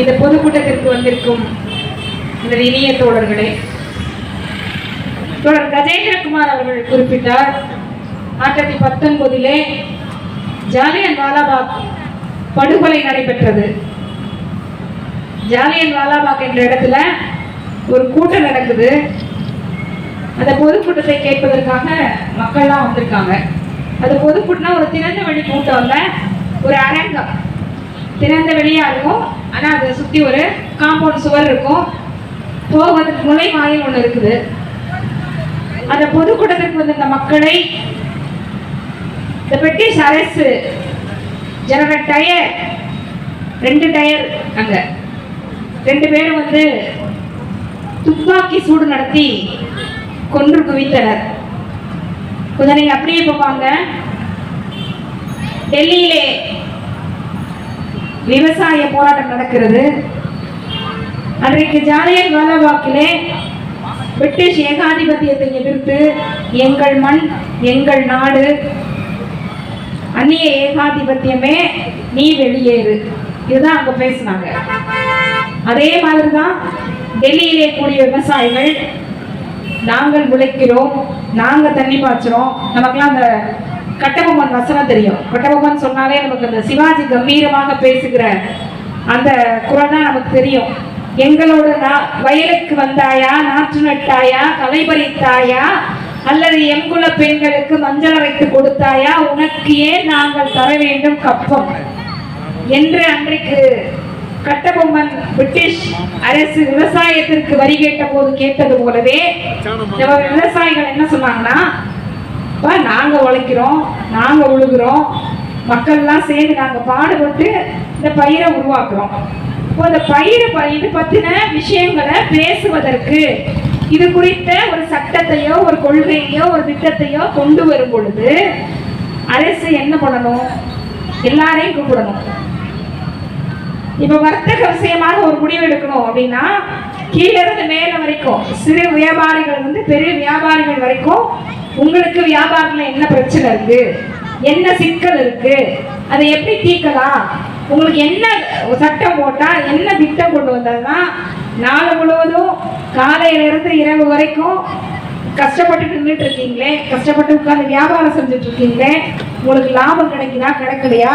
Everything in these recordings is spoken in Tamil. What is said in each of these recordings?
இந்த பொதுக்கூட்டத்திற்கு வந்திருக்கும் இந்த இனிய தோழர்களே. தோழர் கஜேந்திரகுமார் அவர்கள் குறிப்பிட்டார் ஆயிரத்தி பத்தொன்பதிலே ஜாலியன் வாலாபாக் படுகொலை நடைபெற்றது. ஜாலியன் வாலாபாக் என்ற இடத்துல ஒரு கூட்டம் நடக்குது. அந்த பொதுக்கூட்டத்தை கேட்பதற்காக மக்கள்லாம் வந்திருக்காங்க. அது பொதுக்கூட்டம்னா ஒரு திறந்த வழி கூட்டம் இல்லை ஒரு அரங்கம். திறந்த வெளியாக இருக்கும் ஆனால் அதை சுற்றி ஒரு காம்பவுண்ட் சுவர் இருக்கும். போவதற்கு முளை வாயில் ஒன்று இருக்குது. அந்த பொதுக்கூட்டத்திற்கு வந்திருந்த மக்களை இந்த பிரிட்டிஷ் அரசு ஜெனரல் டயர் ரெண்டு டயர் அங்கே. ரெண்டு பேரும் வந்து துப்பாக்கி சூடு நடத்தி கொன்று குவித்தனர். கொஞ்சம் அப்படியே போவாங்க டெல்லியிலே விவசாய போராட்டம் நடக்கிறது. அன்றைக்கு ஜாலியன் வாலாபாக்கிலே பிரிட்டிஷ் ஏகாதிபத்தியத்தை எதிர்த்து எங்கள் மண் எங்கள் நாடு அந்நிய ஏகாதிபத்தியமே நீ வெளியேறு. இதுதான் அங்க பேசினாங்க. அதே மாதிரிதான் டெல்லியிலே கூடிய விவசாயிகள் நாங்கள் உழைக்கிறோம் நாங்க தண்ணி பாய்ச்சுறோம். நமக்கெல்லாம் அந்த கட்டபொம்மன் வசனம் தெரியும். கட்டபொம்மன் சொன்னாலே நமக்கு அந்த சிவாஜி கம்பீரமாக பேசுகிற அந்த குரல் தான் நமக்கு தெரியும். எங்களோட நான் வயலுக்கு வந்தாயா நாற்று நட்டாயா களை பறித்தாயா அல்லது எங்குல பெண்களுக்கு மஞ்சள் அரைத்து கொடுத்தாயா உனக்கு ஏன் நாங்கள் தர வேண்டும் கப்பம்? என்று அன்றைக்கு கட்டபொம்மன் பிரிட்டிஷ் அரசு விவசாயத்திற்கு வரி கேட்ட போது கேட்டது போலவே நம்ம விவசாயிகள் என்ன சொன்னாங்கன்னா இப்போ நாங்க உழைக்கிறோம் நாங்க உழுகிறோம். மக்கள்லாம் சேர்ந்து நாங்க பாடுபட்டு இந்த பயிரை உருவாக்குறோம். இப்போ இந்த பயிரை பயிர் இது பத்தின விஷயங்களை பேசுவதற்கு இது குறித்த ஒரு சட்டத்தையோ ஒரு கொள்கையோ ஒரு திட்டத்தையோ கொண்டு வரும் பொழுது அரசு என்ன பண்ணணும்? எல்லாரையும் கூப்பிடணும். இப்ப வர்த்தக விஷயமாக ஒரு முடிவு எடுக்கணும் அப்படின்னா கீழ இருந்து மேல வரைக்கும் சிறு வியாபாரிகள் வந்து பெரிய வியாபாரிகள் வரைக்கும் உங்களுக்கு வியாபாரத்துல என்ன பிரச்சனை இருக்கு? என்ன சிக்கல் இருக்கு? அதை எப்படி தீர்க்கலாம்? உங்களுக்கு என்ன சட்டம் போட்டால் என்ன திட்டம் கொண்டு வந்ததுன்னா நாள் முழுவதும் காலையிலிருந்து இரவு வரைக்கும் கஷ்டப்பட்டு நின்றுட்டு இருக்கீங்களே கஷ்டப்பட்டு உட்காந்து வியாபாரம் செஞ்சுட்டு இருக்கீங்களே உங்களுக்கு லாபம் கிடைக்குதா கிடைக்கலையா?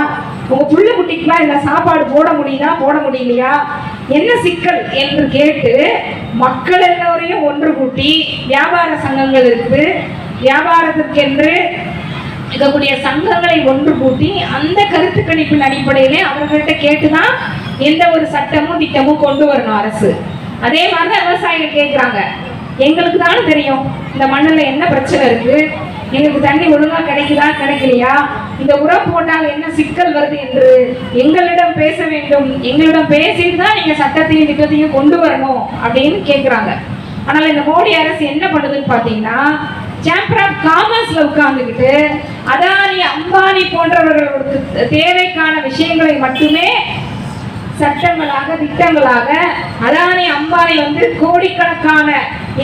உங்க புள்ள குட்டிக்கெல்லாம் இல்லை சாப்பாடு போட முடியுதா போட முடியலையா? என்ன சிக்கல் என்று கேட்டு மக்கள் எல்லோரையும் ஒன்று கூட்டி வியாபார சங்கங்கள் இருக்குது வியாபாரத்திற்கென்று இருக்கக்கூடிய சங்கங்களை ஒன்று கூட்டி அந்த கருத்து கணிப்பின் அடிப்படையிலே அவர்கள்ட்ட கேட்டுதான் எந்த ஒரு சட்டமும் திட்டமும் கொண்டு வரணும் அரசு. அதே மாதிரி தான் விவசாயிகள் கேட்குறாங்க எங்களுக்கு தானே தெரியும் இந்த மண்ணில் என்ன பிரச்சனை இருக்கு? எங்களுக்கு தண்ணி ஒழுங்கா கிடைக்குதா கிடைக்கலையா? இந்த உரம் போட்டால் என்ன சிக்கல் வருது என்று எங்களிடம் பேச வேண்டும். எங்களிடம் பேசிட்டு தான் நீங்க சட்டத்தையும் திட்டத்தையும் கொண்டு வரணும் அப்படின்னு கேட்குறாங்க ஆனால் இந்த மோடி அரசு என்ன பண்ணுதுன்னு பார்த்தீங்கன்னா சேம்பர் ஆஃப் காமர்ஸ்ல உட்கார்ந்துக்கிட்டு அதானி அம்பானி போன்றவர்களுக்கு தேவைக்கான விஷயங்களை மட்டுமே சட்டங்களாக திட்டங்களாக அதானி அம்பானி வந்து கோடிக்கணக்கான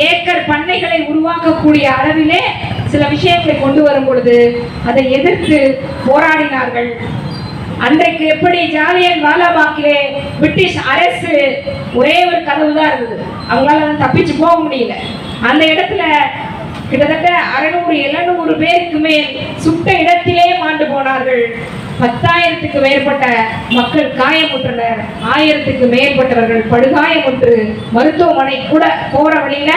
ஏக்கர் பண்ணைகளை உருவாக்கக்கூடிய அளவிலே சில விஷயங்களை கொண்டு வரும் பொழுது அதை எதிர்த்து போராடினார்கள். அன்றைக்கு எப்படி ஜாலியன் வாலாபாக்கிலே பிரிட்டிஷ் அரசு ஒரே ஒரு கதவு தான் இருந்தது. அவங்களால வந்து தப்பிச்சு போக முடியல. அந்த இடத்துல கிட்டத்தட்ட அறுநூறு எழுநூறு பேருக்கு மேல் சுட்ட இடத்திலே மாண்டு போனார்கள். பத்தாயிரத்துக்கு மேற்பட்ட மக்கள் காயமுற்றனர் ஆயிரத்துக்கு மேற்பட்டவர்கள் படுகாயமுற்று மருத்துவமனை கூட போற வழியில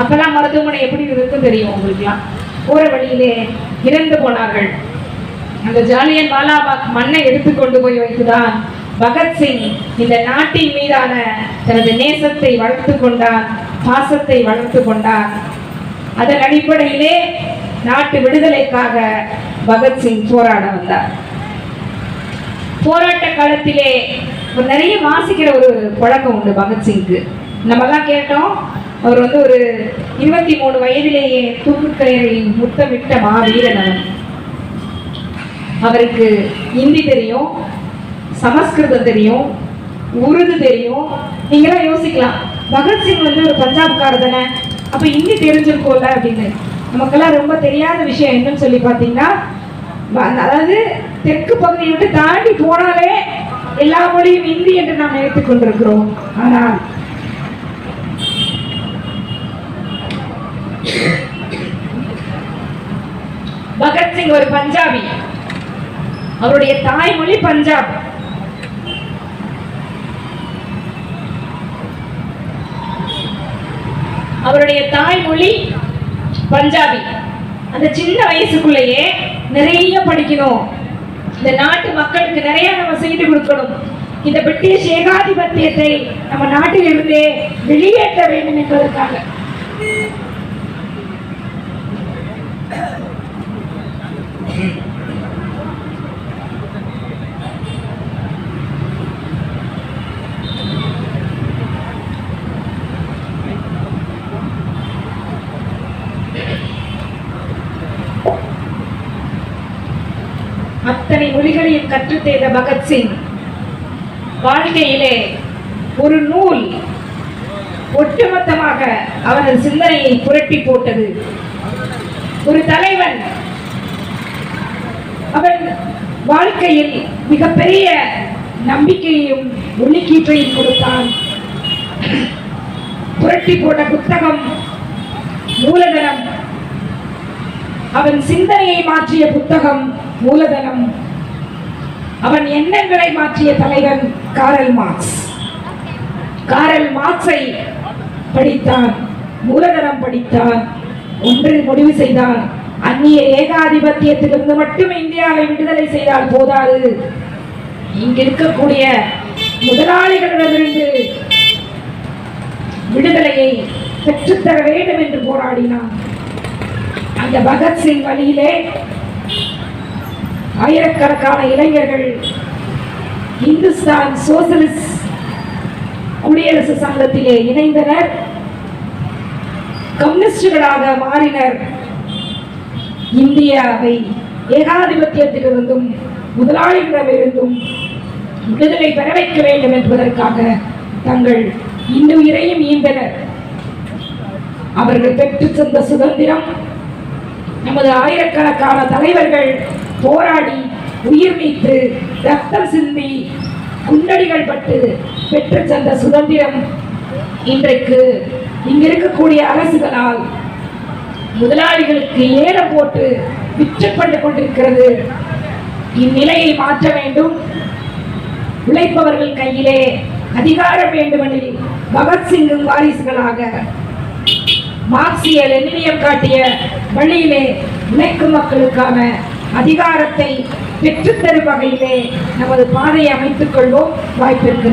அப்பெல்லாம் மருத்துவமனை எப்படி இருக்குன்னு தெரியும் உங்களுக்குலாம் போற வழியிலே இறந்து போனார்கள். அந்த ஜாலியன் வாலாபாக் மண்ணை எடுத்து கொண்டு போய் வைத்துதான் பகத்சிங் இந்த நாட்டின் மீதான தனது நேசத்தை வளர்த்து கொண்டார் பாசத்தை வளர்த்து கொண்டார். அதன் அடிப்படையிலே நாட்டு விடுதலைக்காக பகத்சிங் போராட வந்தார். போராட்ட காலத்திலே ஒரு நிறைய வாசிக்கிற ஒரு பழக்கம் உண்டு பகத்சிங்க்கு நம்மலாம் கேட்டோம் அவர் வந்து ஒரு இருபத்தி மூணு வயதிலேயே தூக்குக்கயிறை முத்தமிட்ட மாவீரன் அவருக்கு இந்தி தெரியும் சமஸ்கிருதம் தெரியும் உருது தெரியும். நீங்களாம் யோசிக்கலாம். பகத்சிங் வந்து ஒரு பஞ்சாப்காரர் தானே? அப்போ ஹிந்தி தெரிஞ்சிருக்கோம்ல அப்படின்னு. நமக்கெல்லாம் ரொம்ப தெரியாத விஷயம் என்னன்னு சொல்லி பார்த்தீங்கன்னா அதாவது தெற்கு பகுதியை விட்டு தாண்டி போனாலே எல்லா மொழியும் இந்தி என்று நாம் நினைத்துக் கொண்டிருக்கிறோம். ஆனால் பகத்சிங் ஒரு பஞ்சாபி. அவருடைய தாய்மொழி பஞ்சாப். அவருடைய தாய்மொழி பஞ்சாபி. அந்த சின்ன வயசுக்குள்ளேயே நிறைய படிக்கணும். இந்த நாட்டு மக்களுக்கு நிறைய நம்ம செய்து கொடுக்கணும். இந்த பிரிட்டிஷ் ஏகாதிபத்தியத்தை நம்ம நாட்டில் இருந்தே வெளியேற்ற வேண்டும் என்பதற்காக. அத்தனை மொழிகளையும் கற்றுத் தேர்ந்த பகத்சிங் வாழ்க்கையிலே ஒரு நூல் ஒட்டுமொத்தமாக அவனது சிந்தனையை புரட்டி போட்டது. ஒரு தலைவன். அவன் வாழ்க்கையில் மிகப்பெரிய நம்பிக்கையையும் ஒளிக்கீற்றையும் கொடுத்தான். புரட்டி போட்ட புத்தகம் மூலதனம். அவன் சிந்தனையை மாற்றிய புத்தகம் மூலதனம். அவன் எண்ணங்களை மாற்றிய தலைவன் காரல் மார்க்ஸ். காரல் மார்க்ஸை படித்தான் மூலதனம் படித்தான் ஒன்று முடிவு செய்தான். அந்நிய ஏகாதிபத்தியத்திலிருந்து மட்டும் இந்தியாவை விடுதலை செய்தால் போதாது. இங்கிருக்கக்கூடிய முதலாளிகளிடமிருந்து விடுதலையை பெற்றுத்தர வேண்டும் என்று போராடினான். அந்த பகத்சிங் வழியிலே ஆயிரக்கணக்கான இளைஞர்கள் இந்துஸ்தான் சோசலிஸ்ட் குடியரசு சங்கத்திலே இணைந்தனர். கம்யூனிஸ்டுகளாக மாறினர். இந்தியாவை ஏகாதிபத்தியத்திலிருந்தும் முதலாளிகளிடமிருந்தும் விடுதலை பெற வைக்க வேண்டும் என்பதற்காக தங்கள் இன்னுயிரையும் ஈந்தனர். அவர்கள் பெற்று சென்ற சுதந்திரம் நமது ஆயிரக்கணக்கான தலைவர்கள் போராடி உயிர் நீத்து ரத்தம் சிந்தி குண்டடிகள் பட்டு பெற்று சென்ற சுதந்திரம் இன்றைக்கு இங்க இருக்கக்கூடிய அரசுகளால் முதலாளிகளுக்கு ஏலம் போட்டு விற்றுப்பட்டு கொண்டிருக்கிறது. இந்நிலையை மாற்ற வேண்டும். உழைப்பவர்கள் கையிலே அதிகாரம் வேண்டுமெனில் பகத்சிங்கும் வாரிசுகளாக மார்க்சிய லெனினியம் காட்டிய வழியிலே உழைக்கும் மக்களுக்கான அதிகாரத்தை பெற்றுத்தரும் வகையிலே நமது பாதையை அமைத்துக் கொள்வோம். வாய்ப்பிற்கு